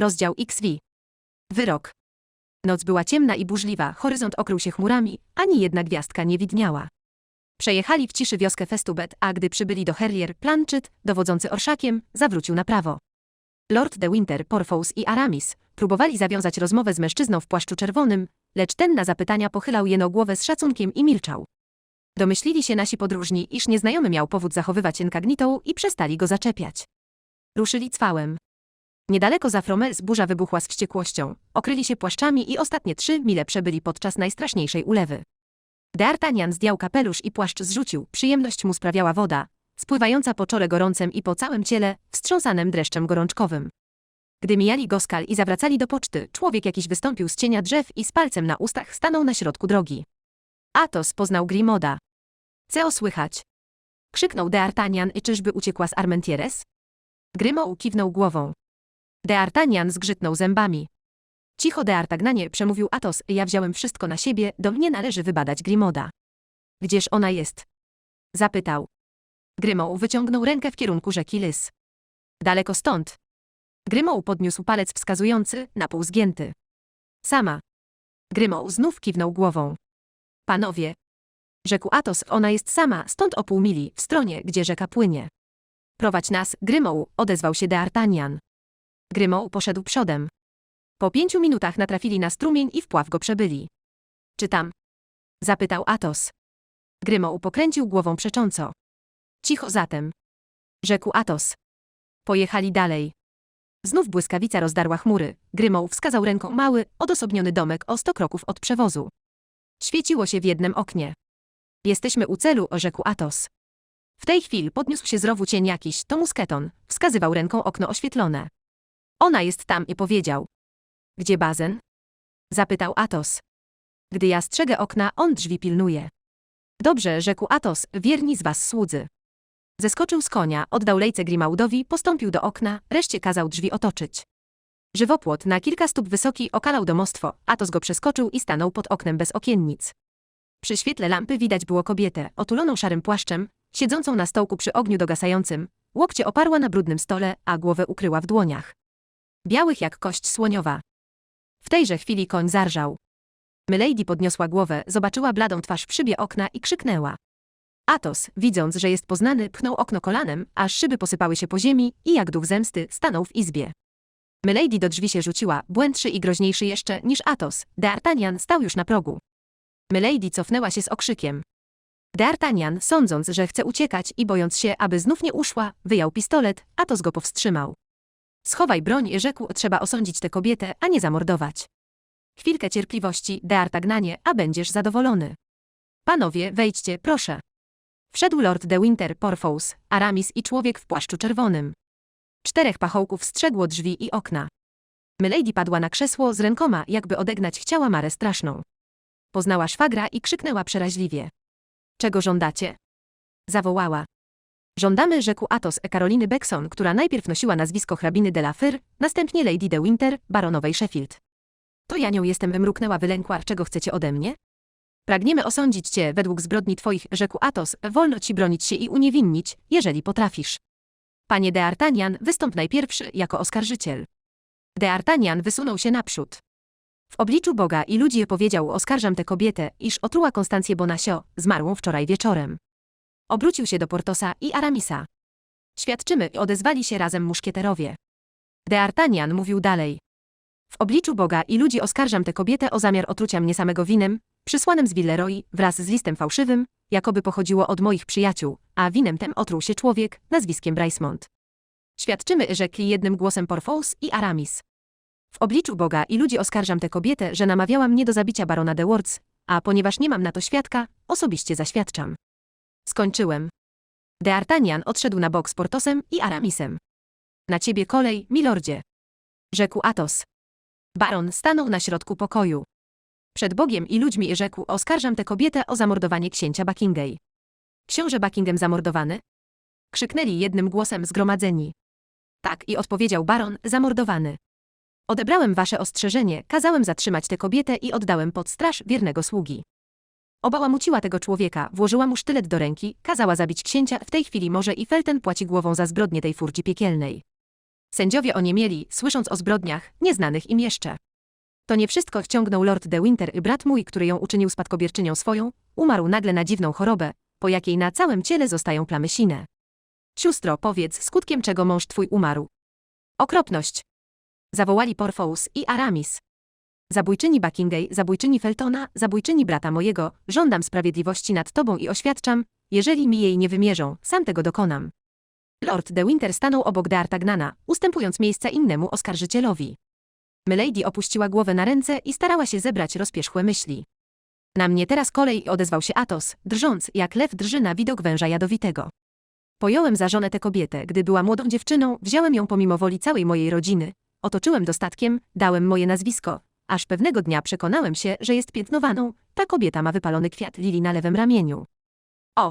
Rozdział XV. Wyrok. Noc była ciemna i burzliwa, horyzont okrył się chmurami, ani jedna gwiazdka nie widniała. Przejechali w ciszy wioskę Festubet, a gdy przybyli do Herrier, Planchet, dowodzący orszakiem, zawrócił na prawo. Lord de Winter, Porfous i Aramis próbowali zawiązać rozmowę z mężczyzną w płaszczu czerwonym, lecz ten na zapytania pochylał jeno głowę z szacunkiem i milczał. Domyślili się nasi podróżni, iż nieznajomy miał powód zachowywać incognito i przestali go zaczepiać. Ruszyli cwałem. Niedaleko za Fromels burza wybuchła z wściekłością, okryli się płaszczami i ostatnie trzy mile przebyli podczas najstraszniejszej ulewy. D'Artagnan zdjął kapelusz i płaszcz zrzucił, przyjemność mu sprawiała woda, spływająca po czole gorącem i po całym ciele, wstrząsanym dreszczem gorączkowym. Gdy mijali Goskal i zawracali do poczty, człowiek jakiś wystąpił z cienia drzew i z palcem na ustach stanął na środku drogi. Athos poznał Grimoda. Co słychać? Krzyknął D'Artagnan i czyżby uciekła z Armentieres? Grymo kiwnął głową. D'Artagnan zgrzytnął zębami. Cicho D'Artagnanie, przemówił Athos, ja wziąłem wszystko na siebie, do mnie należy wybadać Grimoda. Gdzież ona jest? Zapytał. Grymoł wyciągnął rękę w kierunku rzeki Lys. Daleko stąd. Grymoł podniósł palec wskazujący, na pół zgięty. Sama. Grymoł znów kiwnął głową. Panowie. Rzekł Athos, ona jest sama, stąd o pół mili, w stronie, gdzie rzeka płynie. Prowadź nas, Grymoł, odezwał się D'Artagnan. Grymoł poszedł przodem. Po pięciu minutach natrafili na strumień i wpław go przebyli. Czy tam? Zapytał Athos. Grymoł pokręcił głową przecząco. Cicho zatem. Rzekł Athos. Pojechali dalej. Znów błyskawica rozdarła chmury. Grymoł wskazał ręką mały, odosobniony domek o sto kroków od przewozu. Świeciło się w jednym oknie. Jesteśmy u celu, rzekł Athos. W tej chwili podniósł się z rowu cień jakiś, to musketon, wskazywał ręką okno oświetlone. Ona jest tam i powiedział. Gdzie bazen? Zapytał Athos. Gdy ja strzegę okna, on drzwi pilnuje. Dobrze, rzekł Athos, wierni z was słudzy. Zeskoczył z konia, oddał lejce Grimaudowi, postąpił do okna, reszcie kazał drzwi otoczyć. Żywopłot na kilka stóp wysoki okalał domostwo, Athos go przeskoczył i stanął pod oknem bez okiennic. Przy świetle lampy widać było kobietę, otuloną szarym płaszczem, siedzącą na stołku przy ogniu dogasającym, łokcie oparła na brudnym stole, a głowę ukryła w dłoniach. Białych jak kość słoniowa. W tejże chwili koń zarżał. Milady podniosła głowę, zobaczyła bladą twarz w szybie okna i krzyknęła. Athos, widząc, że jest poznany, pchnął okno kolanem, aż szyby posypały się po ziemi i jak duch zemsty stanął w izbie. Milady do drzwi się rzuciła, błędszy i groźniejszy jeszcze niż Athos. D'Artagnan stał już na progu. Milady cofnęła się z okrzykiem. D'Artagnan, sądząc, że chce uciekać i bojąc się, aby znów nie uszła, wyjął pistolet, Athos go powstrzymał. Schowaj broń, rzekł, trzeba osądzić tę kobietę, a nie zamordować. Chwilkę cierpliwości, D'Artagnanie, a będziesz zadowolony. Panowie, wejdźcie, proszę. Wszedł lord de Winter, Porfous, Aramis i człowiek w płaszczu czerwonym. Czterech pachołków strzegło drzwi i okna. Milady padła na krzesło z rękoma, jakby odegnać chciała marę straszną. Poznała szwagra i krzyknęła przeraźliwie. Czego żądacie? Zawołała. Żądamy, rzekł Athos e Karoliny Beckson, która najpierw nosiła nazwisko hrabiny de la Fir, następnie Lady de Winter, baronowej Sheffield. To ja nią jestem, wymruknęła wylękła, czego chcecie ode mnie? Pragniemy osądzić cię według zbrodni twoich, rzekł Athos, wolno ci bronić się i uniewinnić, jeżeli potrafisz. Panie D'Artagnan, wystąp najpierwszy jako oskarżyciel. D'Artagnan wysunął się naprzód. W obliczu Boga i ludzi powiedział, oskarżam tę kobietę, iż otruła Konstancję Bonasio, zmarłą wczoraj wieczorem. Obrócił się do Portosa i Aramisa. Świadczymy, odezwali się razem muszkieterowie. D'Artagnan mówił dalej. W obliczu Boga i ludzi oskarżam tę kobietę o zamiar otrucia mnie samego winem, przysłanym z Villeroy, wraz z listem fałszywym, jakoby pochodziło od moich przyjaciół, a winem tem otruł się człowiek, nazwiskiem Bricemont. Świadczymy, rzekli jednym głosem Porfous i Aramis. W obliczu Boga i ludzi oskarżam tę kobietę, że namawiała mnie do zabicia barona de Wards, a ponieważ nie mam na to świadka, osobiście zaświadczam. Skończyłem. D'Artagnan odszedł na bok z Portosem i Aramisem. Na ciebie kolej, milordzie. Rzekł Athos. Baron stanął na środku pokoju. Przed Bogiem i ludźmi rzekł, oskarżam tę kobietę o zamordowanie księcia Buckingham. Książę Buckingham zamordowany? Krzyknęli jednym głosem zgromadzeni. Tak, i odpowiedział baron, zamordowany. Odebrałem wasze ostrzeżenie, kazałem zatrzymać tę kobietę i oddałem pod straż wiernego sługi. Obałamuciła tego człowieka, włożyła mu sztylet do ręki, kazała zabić księcia, w tej chwili może i Felten płaci głową za zbrodnię tej furdzi piekielnej. Sędziowie oniemieli, słysząc o zbrodniach, nieznanych im jeszcze. To nie wszystko wciągnął Lord de Winter i brat mój, który ją uczynił spadkobierczynią swoją, umarł nagle na dziwną chorobę, po jakiej na całym ciele zostają plamy sine. Sióstro, powiedz, skutkiem czego mąż twój umarł. Okropność. Zawołali Porfous i Aramis. Zabójczyni Buckingay, zabójczyni Feltona, zabójczyni brata mojego, żądam sprawiedliwości nad tobą i oświadczam, jeżeli mi jej nie wymierzą, sam tego dokonam. Lord de Winter stanął obok de Artagnana, ustępując miejsca innemu oskarżycielowi. Milady opuściła głowę na ręce i starała się zebrać rozpierzchłe myśli. Na mnie teraz kolej odezwał się Atos, drżąc, jak lew drży na widok węża jadowitego. Pojąłem za żonę tę kobietę, gdy była młodą dziewczyną, wziąłem ją pomimo woli całej mojej rodziny, otoczyłem dostatkiem, dałem moje nazwisko, aż pewnego dnia przekonałem się, że jest piętnowaną, ta kobieta ma wypalony kwiat lili na lewym ramieniu. O!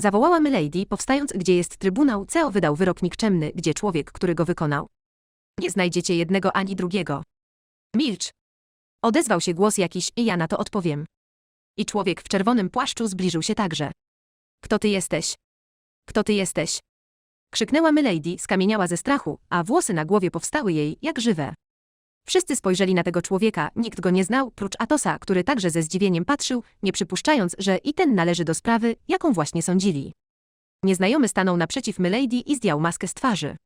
Zawołała Milady, powstając, gdzie jest trybunał, CEO wydał wyrok nikczemny, gdzie człowiek, który go wykonał. Nie znajdziecie jednego ani drugiego. Milcz! Odezwał się głos jakiś i ja na to odpowiem. I człowiek w czerwonym płaszczu zbliżył się także. Kto ty jesteś? Kto ty jesteś? Krzyknęła Milady, skamieniała ze strachu, a włosy na głowie powstały jej, jak żywe. Wszyscy spojrzeli na tego człowieka, nikt go nie znał, prócz Atosa, który także ze zdziwieniem patrzył, nie przypuszczając, że i ten należy do sprawy, jaką właśnie sądzili. Nieznajomy stanął naprzeciw Milady i zdjął maskę z twarzy.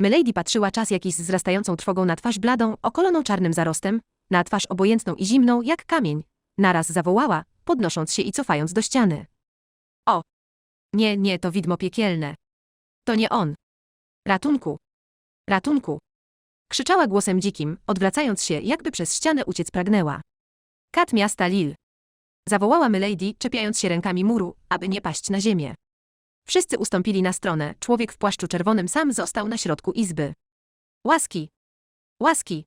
Milady patrzyła czas jakiś z wzrastającą trwogą na twarz bladą, okoloną czarnym zarostem, na twarz obojętną i zimną, jak kamień. Naraz zawołała, podnosząc się i cofając do ściany. O! Nie, nie, to widmo piekielne. To nie on. Ratunku! Ratunku! Krzyczała głosem dzikim, odwracając się, jakby przez ścianę uciec pragnęła. Kat miasta Lil. Zawołała Milady, czepiając się rękami muru, aby nie paść na ziemię. Wszyscy ustąpili na stronę, człowiek w płaszczu czerwonym sam został na środku izby. Łaski! Łaski!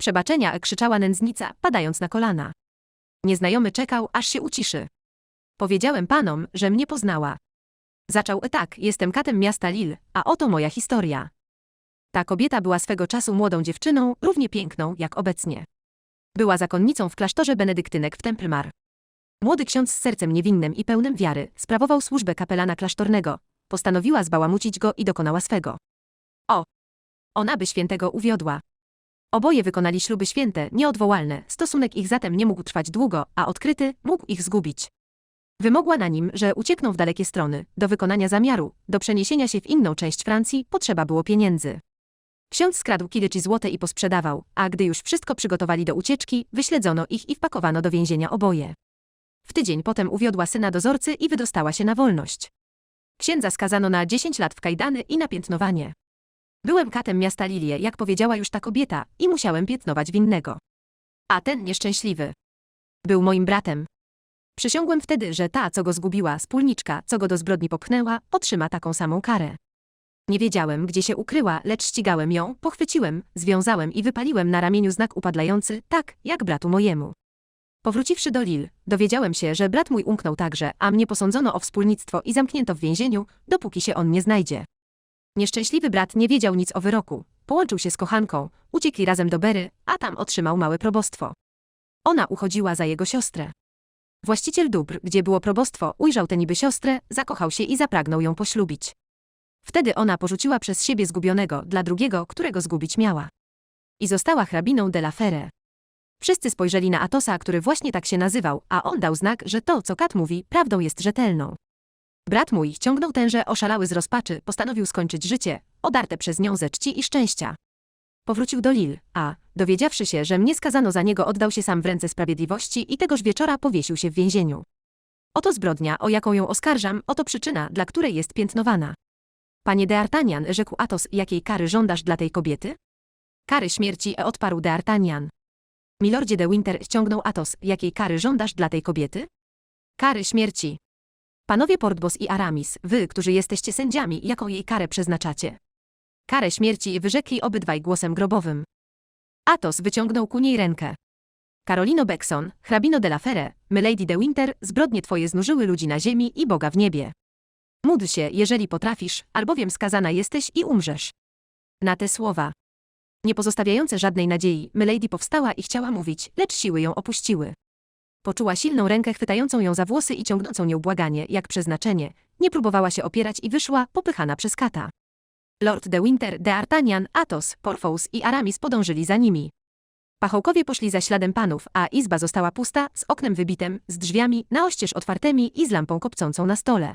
Przebaczenia, krzyczała nędznica, padając na kolana. Nieznajomy czekał, aż się uciszy. Powiedziałem panom, że mnie poznała. Zaczął tak, jestem katem miasta Lil, a oto moja historia. Ta kobieta była swego czasu młodą dziewczyną, równie piękną jak obecnie. Była zakonnicą w klasztorze benedyktynek w Templemar. Młody ksiądz z sercem niewinnym i pełnym wiary sprawował służbę kapelana klasztornego. Postanowiła zbałamucić go i dokonała swego. O! Ona by świętego uwiodła. Oboje wykonali śluby święte, nieodwołalne, stosunek ich zatem nie mógł trwać długo, a odkryty mógł ich zgubić. Wymogła na nim, że uciekną w dalekie strony, do wykonania zamiaru, do przeniesienia się w inną część Francji potrzeba było pieniędzy. Ksiądz skradł kileci złote i posprzedawał, a gdy już wszystko przygotowali do ucieczki, wyśledzono ich i wpakowano do więzienia oboje. W tydzień potem uwiodła syna dozorcy i wydostała się na wolność. Księdza skazano na 10 lat w kajdany i na piętnowanie. Byłem katem miasta Lilie, jak powiedziała już ta kobieta, i musiałem piętnować winnego. A ten nieszczęśliwy. Był moim bratem. Przysiągłem wtedy, że ta, co go zgubiła, wspólniczka, co go do zbrodni popchnęła, otrzyma taką samą karę. Nie wiedziałem, gdzie się ukryła, lecz ścigałem ją, pochwyciłem, związałem i wypaliłem na ramieniu znak upadlający, tak, jak bratu mojemu. Powróciwszy do Lil, dowiedziałem się, że brat mój umknął także, a mnie posądzono o wspólnictwo i zamknięto w więzieniu, dopóki się on nie znajdzie. Nieszczęśliwy brat nie wiedział nic o wyroku. Połączył się z kochanką, uciekli razem do Bery, a tam otrzymał małe probostwo. Ona uchodziła za jego siostrę. Właściciel dóbr, gdzie było probostwo, ujrzał tę niby siostrę, zakochał się i zapragnął ją poślubić. Wtedy ona porzuciła przez siebie zgubionego dla drugiego, którego zgubić miała. I została hrabiną de la Fere. Wszyscy spojrzeli na Atosa, który właśnie tak się nazywał, a on dał znak, że to, co Kat mówi, prawdą jest rzetelną. Brat mój ciągnął tenże oszalały z rozpaczy, postanowił skończyć życie, odarte przez nią ze czci i szczęścia. Powrócił do Lil, a, dowiedziawszy się, że mnie skazano za niego, oddał się sam w ręce sprawiedliwości i tegoż wieczora powiesił się w więzieniu. Oto zbrodnia, o jaką ją oskarżam, oto przyczyna, dla której jest piętnowana. Panie D'Artagnan, rzekł Atos, jakiej kary żądasz dla tej kobiety? Kary śmierci, odparł D'Artagnan. Milordzie de Winter ściągnął Atos, jakiej kary żądasz dla tej kobiety? Kary śmierci. Panowie Portbos i Aramis, wy, którzy jesteście sędziami, jaką jej karę przeznaczacie? Karę śmierci wyrzekli obydwaj głosem grobowym. Atos wyciągnął ku niej rękę. Karolino Beckson, hrabino de la Fere, Milady de Winter, zbrodnie twoje znużyły ludzi na ziemi i Boga w niebie. Módl się, jeżeli potrafisz, albowiem skazana jesteś i umrzesz. Na te słowa. Nie pozostawiające żadnej nadziei, Milady powstała i chciała mówić, lecz siły ją opuściły. Poczuła silną rękę chwytającą ją za włosy i ciągnącą nią błaganie, jak przeznaczenie. Nie próbowała się opierać i wyszła, popychana przez kata. Lord de Winter, de Artagnan, Athos, Porthos i Aramis podążyli za nimi. Pachołkowie poszli za śladem panów, a izba została pusta, z oknem wybitym, z drzwiami, na oścież otwartymi i z lampą kopcącą na stole.